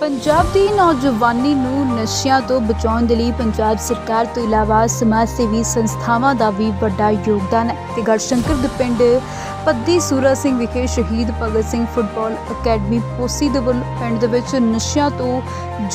ਪੰਜਾਬ ਦੀ ਨੌਜਵਾਨੀ ਨੂੰ ਨਸ਼ਿਆਂ ਤੋਂ ਬਚਾਉਣ ਦੇ ਲਈ ਪੰਜਾਬ ਸਰਕਾਰ ਤੋਂ ਇਲਾਵਾ ਸਮਾਜ ਸੇਵੀ ਸੰਸਥਾਵਾਂ ਦਾ ਵੀ ਵੱਡਾ ਯੋਗਦਾਨ ਹੈ। ਤੇ ਗੜਸ਼ੰਕਰ ਦੇ ਪਿੰਡ ਪੱਦੀ ਸੂਰਾ ਸਿੰਘ ਵਿਖੇ ਸ਼ਹੀਦ ਭਗਤ ਸਿੰਘ ਫੁੱਟਬਾਲ ਅਕੈਡਮੀ ਪੋਸੀ ਦੇ ਵੱਲੋਂ ਪਿੰਡ ਦੇ ਵਿੱਚ ਨਸ਼ਿਆਂ ਤੋਂ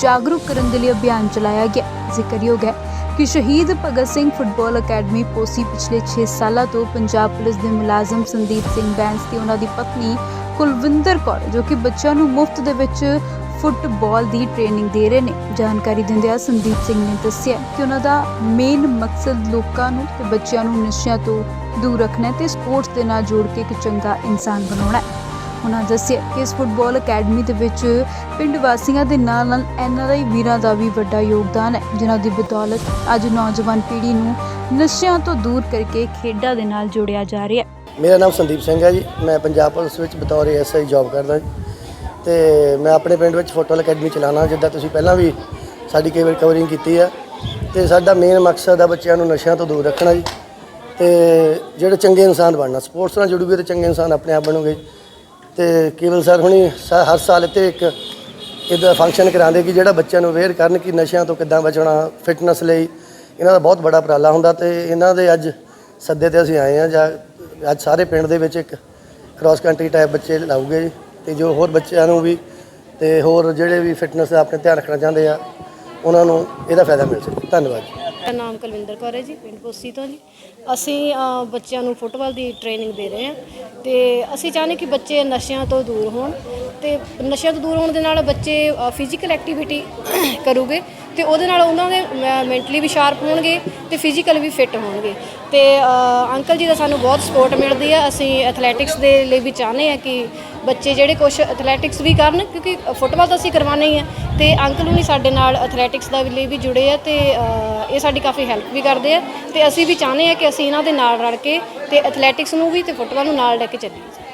ਜਾਗਰੂਕ ਕਰਨ ਦੇ ਲਈ ਅਭਿਆਨ ਚਲਾਇਆ ਗਿਆ। ਜ਼ਿਕਰਯੋਗ ਹੈ ਕਿ ਸ਼ਹੀਦ ਭਗਤ ਸਿੰਘ ਫੁੱਟਬਾਲ ਅਕੈਡਮੀ ਪੋਸੀ ਪਿਛਲੇ 6 ਸਾਲਾਂ ਤੋਂ ਪੰਜਾਬ ਪੁਲਿਸ ਦੇ ਮੁਲਾਜ਼ਮ ਸੰਦੀਪ ਸਿੰਘ ਬੈਂਸ ਤੇ ਉਹਨਾਂ ਦੀ ਪਤਨੀ ਕੁਲਵਿੰਦਰ ਕੌਰ, ਜੋ ਕਿ ਬੱਚਿਆਂ ਨੂੰ ਮੁਫਤ ਦੇ ਵਿੱਚ ਫੁੱਟਬਾਲ ਦੀ ਟ੍ਰੇਨਿੰਗ ਦੇ ਰਹੇ ਨੇ। ਜਾਣਕਾਰੀ ਦਿੰਦਿਆਂ ਸੰਦੀਪ ਸਿੰਘ ਨੇ ਦੱਸਿਆ ਕਿ ਉਹਨਾਂ ਦਾ ਮੇਨ ਮਕਸਦ ਲੋਕਾਂ ਨੂੰ ਤੇ ਬੱਚਿਆਂ ਨੂੰ ਨਸ਼ਿਆਂ ਤੋਂ ਦੂਰ ਰੱਖਣਾ ਤੇ ਸਪੋਰਟਸ ਦੇ ਨਾਲ ਜੋੜ ਕੇ ਇੱਕ ਚੰਗਾ ਇਨਸਾਨ ਬਣਾਉਣਾ ਹੈ। ਉਹਨਾਂ ਦੱਸਿਆ ਕਿ ਇਸ ਫੁੱਟਬਾਲ ਅਕੈਡਮੀ ਦੇ ਵਿੱਚ ਪਿੰਡ ਵਾਸੀਆਂ ਦੇ ਨਾਲ ਨਾਲ ਐਨਆਰਆਈ ਵੀਰਾਂ ਦਾ ਵੀ ਵੱਡਾ ਯੋਗਦਾਨ ਹੈ, ਜਿਨ੍ਹਾਂ ਦੀ ਬਦੌਲਤ ਅੱਜ ਨੌਜਵਾਨ ਪੀੜ੍ਹੀ ਨੂੰ ਨਸ਼ਿਆਂ ਤੋਂ ਦੂਰ ਕਰਕੇ ਖੇਡਾਂ ਦੇ ਨਾਲ ਜੋੜਿਆ ਜਾ ਰਿਹਾ ਹੈ। ਮੇਰਾ ਨਾਮ ਸੰਦੀਪ ਸਿੰਘ ਹੈ ਜੀ। ਮੈਂ ਪੰਜਾਬ ਪੁਲਿਸ ਵਿੱਚ ਬਤੌਰ ਐਸਆਈ ਜੌਬ ਕਰਦਾ ਜੀ। ਤੇ ਮੈਂ ਆਪਣੇ ਪਿੰਡ ਵਿੱਚ ਫੁੱਟਬਾਲ ਅਕੈਡਮੀ ਚਲਾਉਣਾ, ਜਿੱਦਾਂ ਤੁਸੀਂ ਪਹਿਲਾਂ ਵੀ ਸਾਡੀ ਕਈ ਵਾਰ ਕਵਰਿੰਗ ਕੀਤੀ ਹੈ ਤੇ ਸਾਡਾ ਮੇਨ ਮਕਸਦ ਆ ਬੱਚਿਆਂ ਨੂੰ ਨਸ਼ਿਆਂ ਤੋਂ ਦੂਰ ਰੱਖਣਾ ਜੀ। ਤੇ ਜਿਹੜੇ ਚੰਗੇ ਇਨਸਾਨ ਬਣਨਾ ਸਪੋਰਟਸ ਨਾਲ ਜੁੜੂਗੇ ਤੇ ਚੰਗੇ ਇਨਸਾਨ ਆਪਣੇ ਆਪ ਬਣੋਗੇ। ਤੇ ਕੇਵਲ ਸਰ ਹੁਣੀ ਸ- ਹਰ ਸਾਲ ਇੱਥੇ ਇੱਕ ਇਹਦਾ ਫੰਕਸ਼ਨ ਕਰਾਉਂਦੇ ਕਿ ਜਿਹੜਾ ਬੱਚਿਆਂ ਨੂੰ ਅਵੇਅਰ ਕਰਨ ਕਿ ਨਸ਼ਿਆਂ ਤੋਂ ਕਿੱਦਾਂ ਬਚਣਾ ਫਿਟਨੈਸ ਲਈ ਇਹਨਾਂ ਦਾ ਬਹੁਤ ਬੜਾ ਉਪਰਾਲਾ ਹੁੰਦਾ ਤੇ ਇਹਨਾਂ ਦੇ ਅੱਜ ਸੱਦੇ ਤੇ ਅਸੀਂ ਆਏ ਆ ਜਾਂ ਅੱਜ ਸਾਰੇ ਪਿੰਡ ਦੇ ਵਿੱਚ ਇੱਕ ਕ੍ਰਾਸ ਕੰਟਰੀ ਟਾਈਪ ਬੱਚੇ ਲਾਉਗੇ ਜੀ। ਤੇ ਜੋ ਹੋਰ ਬੱਚਿਆਂ ਨੂੰ ਵੀ ਤੇ ਹੋਰ ਜਿਹੜੇ ਵੀ ਫਿਟਨੈਸ ਦਾ ਆਪਣੇ ਧਿਆਨ ਰੱਖਣਾ ਚਾਹੁੰਦੇ ਆ ਉਹਨਾਂ ਨੂੰ ਇਹਦਾ ਫਾਇਦਾ ਮਿਲ ਸਕੇ। ਧੰਨਵਾਦ ਜੀ। ਮੇਰਾ ਨਾਮ ਕੁਲਵਿੰਦਰ ਕੌਰ ਹੈ ਜੀ ਪਿੰਡ ਪੋਸੀ ਤੋਂ ਜੀ। ਅਸੀਂ ਅ, ਬੱਚਿਆਂ ਨੂੰ ਫੁੱਟਬਾਲ ਦੀ ਟ੍ਰੇਨਿੰਗ ਦੇ ਰਹੇ ਹਾਂ ਤੇ ਅਸੀਂ ਚਾਹੁੰਦੇ ਕਿ ਬੱਚੇ ਨਸ਼ਿਆਂ ਤੋਂ ਦੂਰ ਹੋਣ ਤੇ ਨਸ਼ਿਆਂ ਤੋਂ ਦੂਰ ਹੋਣ ਦੇ ਨਾਲ ਬੱਚੇ ਫਿਜ਼ੀਕਲ ਐਕਟੀਵਿਟੀ ਕਰੂਗੇ। ਤੇ ਉਹਦੇ ਨਾਲ ਉਹਨਾਂ ਦੇ ਮੈਂਟਲੀ ਵੀ ਸ਼ਾਰਪ ਹੋਣਗੇ ਤੇ ਫਿਜ਼ੀਕਲ ਵੀ ਫਿੱਟ ਹੋਣਗੇ। ਤੇ ਅੰਕਲ ਜੀ ਦਾ ਸਾਨੂੰ ਬਹੁਤ ਸਪੋਰਟ ਮਿਲਦੀ ਹੈ ਅਸੀਂ ਐਥਲੈਟਿਕਸ ਦੇ ਲਈ ਵੀ ਚਾਹੁੰਦੇ ਹਾਂ ਕਿ ਬੱਚੇ ਜਿਹੜੇ ਕੁਝ ਐਥਲੈਟਿਕਸ ਵੀ ਕਰਨ, ਕਿਉਂਕਿ ਫੁੱਟਬਾਲ ਤਾਂ ਅਸੀਂ ਕਰਵਾਉਣਾ ਹੀ ਹੈ ਤੇ ਅੰਕਲ ਹੁਣੀ ਸਾਡੇ ਨਾਲ ਐਥਲੈਟਿਕਸ ਦਾ ਲਈ ਵੀ ਜੁੜੇ ਆ ਤੇ ਇਹ ਸਾਡੀ ਕਾਫੀ ਹੈਲਪ ਵੀ ਕਰਦੇ ਆ। ਤੇ ਅਸੀਂ ਵੀ ਚਾਹੁੰਦੇ ਆ ਕਿ ਅਸੀਂ ਇਹਨਾਂ ਦੇ ਨਾਲ ਰਲ ਕੇ ਤੇ ਐਥਲੈਟਿਕਸ ਨੂੰ ਵੀ ਤੇ ਫੁੱਟਬਾਲ ਨੂੰ ਨਾਲ ਲੈ ਕੇ ਚੱਲੀਏ।